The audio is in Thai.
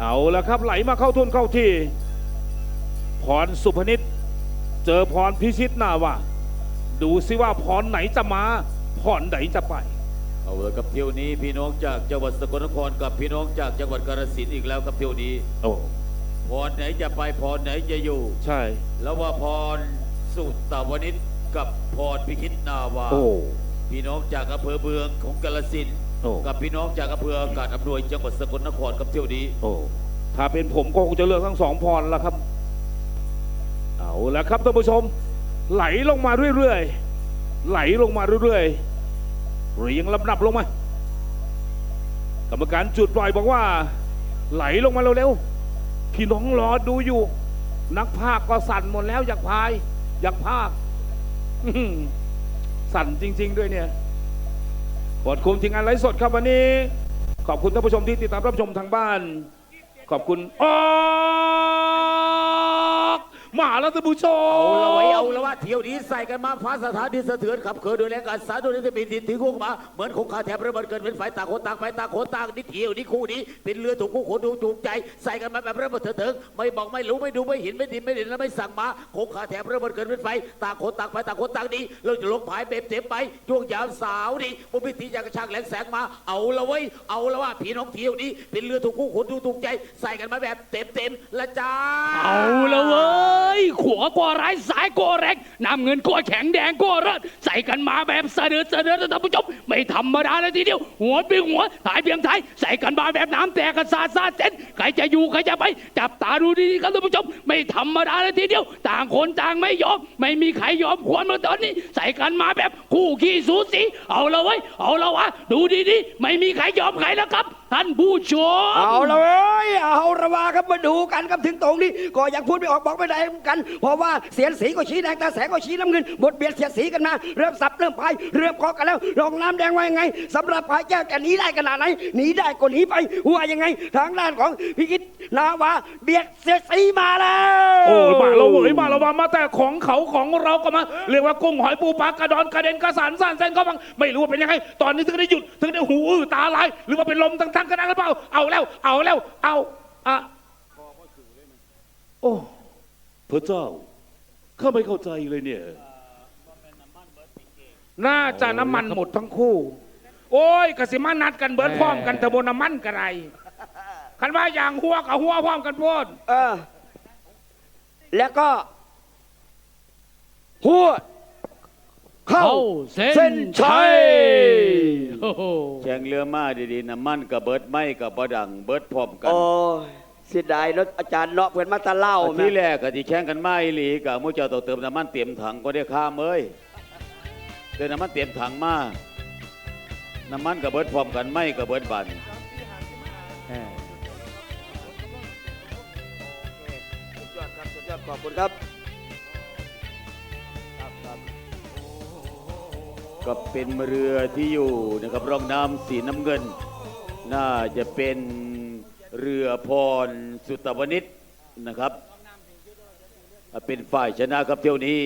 เอาละครับไหลมาเข้าทุนเข้าที่ พรสุพนิษเจอพรพิชิตหน้าว่า ดูสิว่าพรไหนจะมาพรไหนจะไป เอาละครับเที่ยวนี้พี่น้องจากจังหวัดสกลนครกับพี่น้องจากจังหวัดกาฬสินธุ์อีกแล้วครับเที่ยวนี้โอ้พรไหนจะไปพรไหนจะอยู่ ใช่ แล้วว่าพรสุตตวนิชกับพรพิคิดนาวา โอ้ พี่น้องจากอำเภอเมืองของกาฬสินธุ์ โอ้กับพี่น้องจากอำเภออากาศอำนวยจังหวัดสกลนครครับเที่ยวนี้ โอ้ถ้าเป็นผมก็คงจะเลือกทั้งสองพรแล้วครับ เอาละครับท่านผู้ชม ไหลลงมาเรื่อยๆ ไหลลงมาเรื่อยๆเรียงลำดับลงมากรรมการจุดปล่อยบอกว่า ไหลลงมาเร็วๆพี่น้องรอดูอยู่ นักภาคก็สั่นหมดแล้วอยากพาย อยากภาคอื้อหือสั่นจริง ๆ ด้วยเนี่ย ขอบคุมทีมงานไลฟ์สดครับวันนี้ ขอบคุณท่านผู้ชมที่ติดตามรับชมทางบ้าน ขอบคุณอ๋อ มาแล้วท่านผู้ชม เอาละไว้เอาละว่าเที่ยวนี้ใส่กันมาฟ้าสถานที่สะเทือนขับเขินโดยแรงการสาดุนิจะบินดินถึงคู่มาเหมือนคงคาแถบระเบิดเกินเป็นฝ่ายต่างคนต่างไปต่างคนต่างนี่เที่ยวนี้คู่นี้ เป็นเรือถูกคู่คนดูถูกใจ ใส่กันมาแบบระเบิดเถิงๆไม่บอกไม่รู้ไม่ดูไม่เห็นไม่ดินไม่เด่นและไม่สั่งมาคงคาแถบระเบิดเกินเป็นไฟต่างคนต่างไปต่างคนต่างดีเราจะลงผายเบ็บเต็มไปช่วงยามสาวนี่บุพิธีจากกระชากแหลงแสงมาเอาละไว้ยเอาละว่าพี่น้องเที่ยวนี้เป็นเรือถูกคู่คนดูถูกใจ ใส่กันมาแบบเต็มเต็มๆละจ้าเอาละเว้ยขวากว่าร้ายสายกว่าแรงน้ำเงินกว่าแข็งแดงกว่าเลิศใส่กันมาแบบเสนอเสนอท่านผู้ชมไม่ธรรมดาเลยทีเดียว หัวเปียงหัวถ่ายเพียงไทยใส่กันมาแบบน้ำแตกกันซาซาเส้นใครจะอยู่ใครจะไป จับตาดูดีๆครับท่านผู้ชมไม่ธรรมดาเลยทีเดียว ต่างคนต่างไม่ยอม ไม่มีใครยอมควรมาตอนนี้ ใส่กันมาแบบคู่ขี้สูสีเอาละเว้ยเอาละวะดูดีๆไม่มีใครยอมใครแล้วครับ ท่านผู้ชม เอาละเว้ยเอาละว่าครับมาดูกันครับถึงตรงนี้ก็ยังพูดไม่ออกบอกไม่ได้มกัน เพราะว่าเสียนสีก็ชี้แดงตาแสงก็ชี้น้ำเงิน บทเบียดเสียดสีกันมา เริ่มสับเริ่มพายเริ่มคอกันแล้วลองน้ำแดงว่ายังไงสำหรับพายแก้วจะหนีได้ขนาดไหนหนีได้ก็หนีไปว่ายังไง ทางด้านของพิกิตนาวาเบียดเสียดสีมาแล้วโอ้ยมาเราเว้ยมาเรามามาแต่ของเขาของเราก็มา เรียกว่ากุ้งหอยปูปลากระดอนกระเด็นกระสานสั่นเส้นก็ฟังไม่รู้ว่าเป็นยังไง ตอนนี้ถึงได้หยุดถึงได้หูอื้อตาลายหรือว่าเป็นลมทั้งๆกันนะหรือเปล่าเอาแล้ว เอาแล้วเอาอะโอ้ พระเจ้าข้าไม่เข้าใจเลยเนี่ย น่าจะน้ำมันหมดทั้งคู่ โอ้ยกสิมานัดกันเบิร์ดพร้อมกันแต่บนน้ำมันกระไรคันว่าอย่างหัวกับหัวพร้อมกันโพดเออ แล้วก็หัวเข้าเข้าเส้นชัยโอ้โหแข่งเรือมาดีๆน้ำมันกับเบิร์ดไม่กับบดัง เบิร์ดพร้อมกันโอ้ย เสียดายรถอาจารย์เลาะเพื่อนมาตะเล่าแม่ที่แรกก็ที่แข่งกันมาอีหลีกับมูเจ้าต้องเติมน้ำมันเต็มถังก็ได้ข้ามเอ้ยเติมน้ำมันเต็มถังมาน้ำมันกับเบิร์ดพร้อมกันไม่กับเบิร์ดบันสุดยอดครับสุดยอดขอบคุณครับครับครับก็เป็นเรือที่อยู่นะครับร่องน้ำสีน้ำเงิน น่าจะเป็น เรือพรสุตวนิชนะครับ เป็นฝ่ายชนะครับเที่ยวนี้